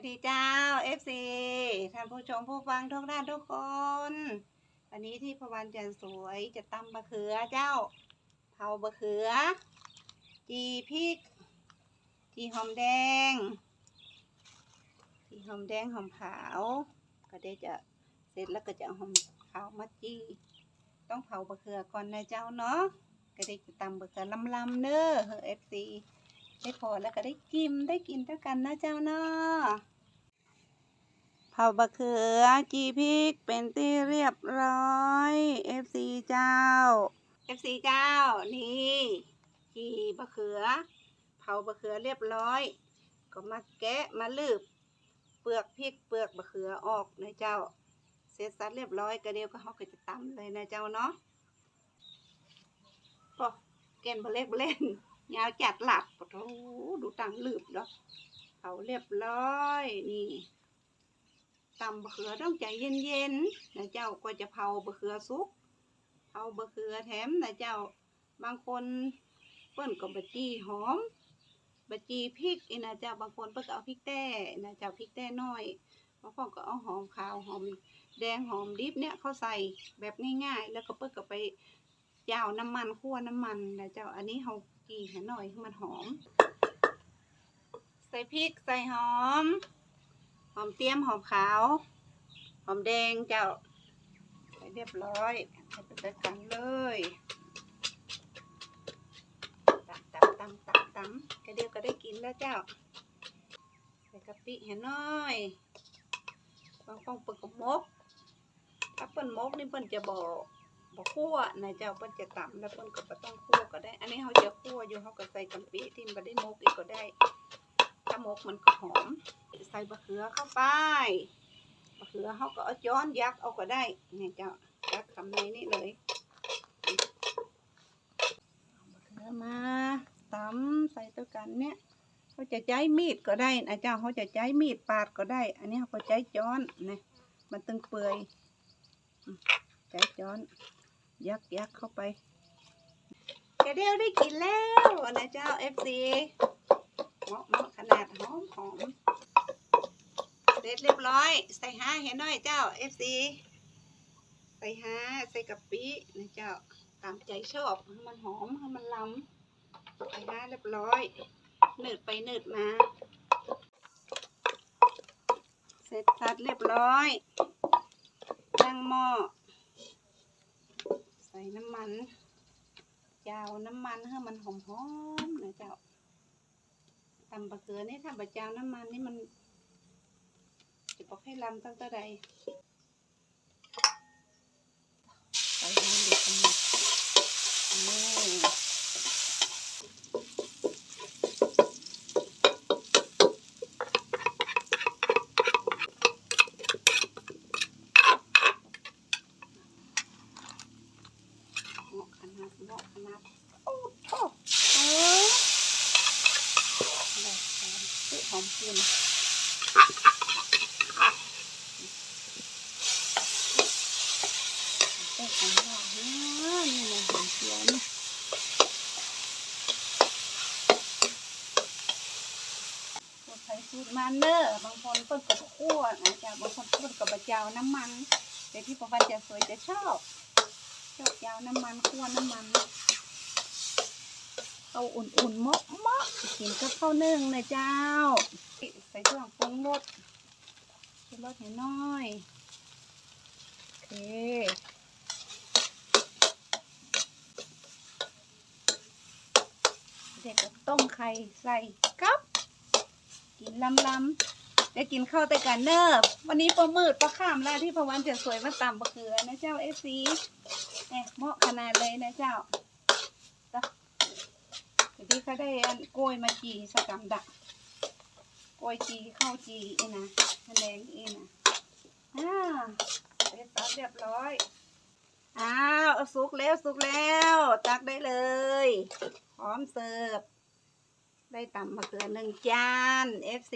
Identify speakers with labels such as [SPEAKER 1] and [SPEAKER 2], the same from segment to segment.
[SPEAKER 1] วัสดีเจ้า FC ท่านผู้ชมผู้ฟังทุกท่านทุกคน วันนี้ที่พวันจันสวยจะตำบะเขือเจ้า เผาบะเขือ จีพริก จีหอมแดง จีหอมแดงหอมขาว ก็ได้จะเสร็จแล้วก็จะหอมขาวมาจีต้องเผาบะเขือก่อนนะเจ้าเนาะก็ได้จะตำบะเขือลำๆเด้อเฮอ FC ได้พอแล้วก็ได้กินได้กินด้วยกันนะเจ้าเนาะเผาบะเขือจีพริกเป็นที่เรียบร้อย FC เจ้า FC เจ้านี่จีบะเขือ เผาบะเขือเรียบร้อย ก็มาแกะมาลืบเปลือกพริกเปลือกบะเขือออกนะเจ้า เสร็จสัดเรียบร้อยก็เดียวก็เขาก็จะตำเลยนะเจ้าเนาะก็เกนบะเล็กบะเล่น ยาวจัดหลับโอ้โหดูตังลืบเนาะเอาเรียบร้อยนี่ตำบะเขือต้องใจเย็นๆนะเจ้าก็จะเผาบะเขือสุกเผาบะเขือแถมนะเจ้าบางคนเปิ้นก็บบะจีหอมบะจีพริกอีนะเจ้าบางคนเปิ้นก็เอาพริกแต้นะเจ้าพริกแต้น้อยบางคนก็เอาหอมขาวหอมแดงหอมดิบเนี่ยเขาใส่แบบง่ายๆ แล้วก็เปิ้นก็ไปเจ้าน้ำมันคั่วน้ำมันนะเจ้าอันนี้เขา จีให้หน่อยให้มันหอม ใส่พริกใส่หอม หอมเตรียมหอมขาว หอมแดงเจ้าใส่เรียบร้อยให้ไปจัดกันเลยตำตำตำตำตำก็เดียวก็ได้กินแล้วเจ้า ใส่กะปิให้หน่อยบางฟองเปิดกับมกถ้าเปิ้นมกนี่เปิ้นจะบอก บ่คั่วนะเจ้าเปิ้นจะตำแล้วเปิ้นก็บ่ต้องคั่วก็ได้ อันนี้เขาจะคั่วอยู่เขาก็ใส่กะปิที่บ่ได้มกอีกก็ได้ ถ้ามกมันก็หอม ใส่บะเขือเข้าไปบะเขือเขาก็เอาจ้อนยักเอาก็ได้เนี่ยเจ้ายักคำในนี่เลยบะเขือมาตำใส่ตัวกันเนี่ยเขาจะใช้มีดก็ได้นะเจ้าเขาจะใช้มีดปาดก็ได้ อันนี้เขาก็ใช้จ้อนนะมันตึงเปื่อยใช้จ้อน ยักยักเข้าไปแกเดียวได้กินแล้วนะเจ้า FC เหมาะเหมาะขนาดหอมหอมเสร็จเรียบร้อย ใส่ห้าเห็นหน่อยเจ้า FC ใส่ห้าใส่กะปินะเจ้าตามใจชอบให้มันหอมให้มันล้ำใส่ห้าเรียบร้อยหนืดไปหนืดมา เสร็จสัดเรียบร้อยตั้งหม้อ ส่น้ำมันเจ้าน้ำมันให้มันหอมๆนะเจ้าตำบะเขือนี่ถ้าบะเจ้าน้ำมันนี่มัน จะบอกให้ลำตั้งแต่ใดใส่น้ำเดือดหมดนี่เหมาะขนาด เหมาะขนาดโอ้โหเออแบบหอมซื้อหอมกลินแต่ของเราฮะนี่มันหอมเขียวนี่สูตรไทยสูตรมันเด้อบางคนเพิ่นกับคั่วนะจ๊ะบางคนเพิ่นกับบะเจ้าน้ำมันแต่ที่ประวันจะสวยจะชอบ ชอบเจ้าน้ำมันคั่วน้ำมันเอาอุ่นๆเมาะเมาะกินกับข้าวนึ่งนะเจ้า ใส่เครื่องปรุงรสปรุงรสให้น้อยโอเคเด็กต้มไข่ใส่กับ กินลำลำๆ จะกินข้าวแต่กันเนิบวันนี้ประมืดประข้ามแล้วที่พะวันจะสวยมาตำบะเขือนะเจ้าเอฟซีเนี่ยเหมาะขนาดเลยนะเจ้าตที่เขาได้อันกล้วยมาจีสกำดักกล้วยจีข้าวจีเอีนะแมลงอีนะอ่าเสร็จสับเรียบร้อยอ้าวสุกแล้วสุกแล้ว ตักได้เลย พร้อมเสิร์ฟได้ตำมะเขือหนึ่งจาน FC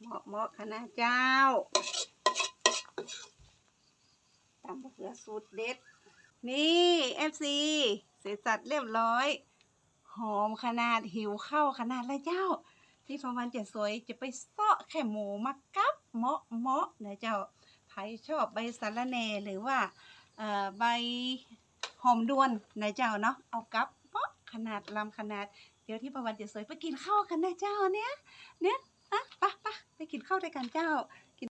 [SPEAKER 1] เหมาะเหมาะคณะเจ้าตำมะเขือสูตรเด็ด นี่ FC เสร็จสัดเรียบร้อย หอมขนาดหิวเข้าขนาดลยเจ้า ที่ประวันจะสวยจะไปเซาะแค่หมูมากับเหมาะเหมาะนะเจ้าใครชอบใบสะระแหน่หรือว่าใบหอมด้วนนะเจ้าเนาะเอากับเหมาะขนาดลำขนาด เดี๋ยวที่ประวันจะสวยไปกินข้าวกันนะเจ้าเนี้ยเนี้ย อะปะปะไปกินข้าวด้วยกันเจ้า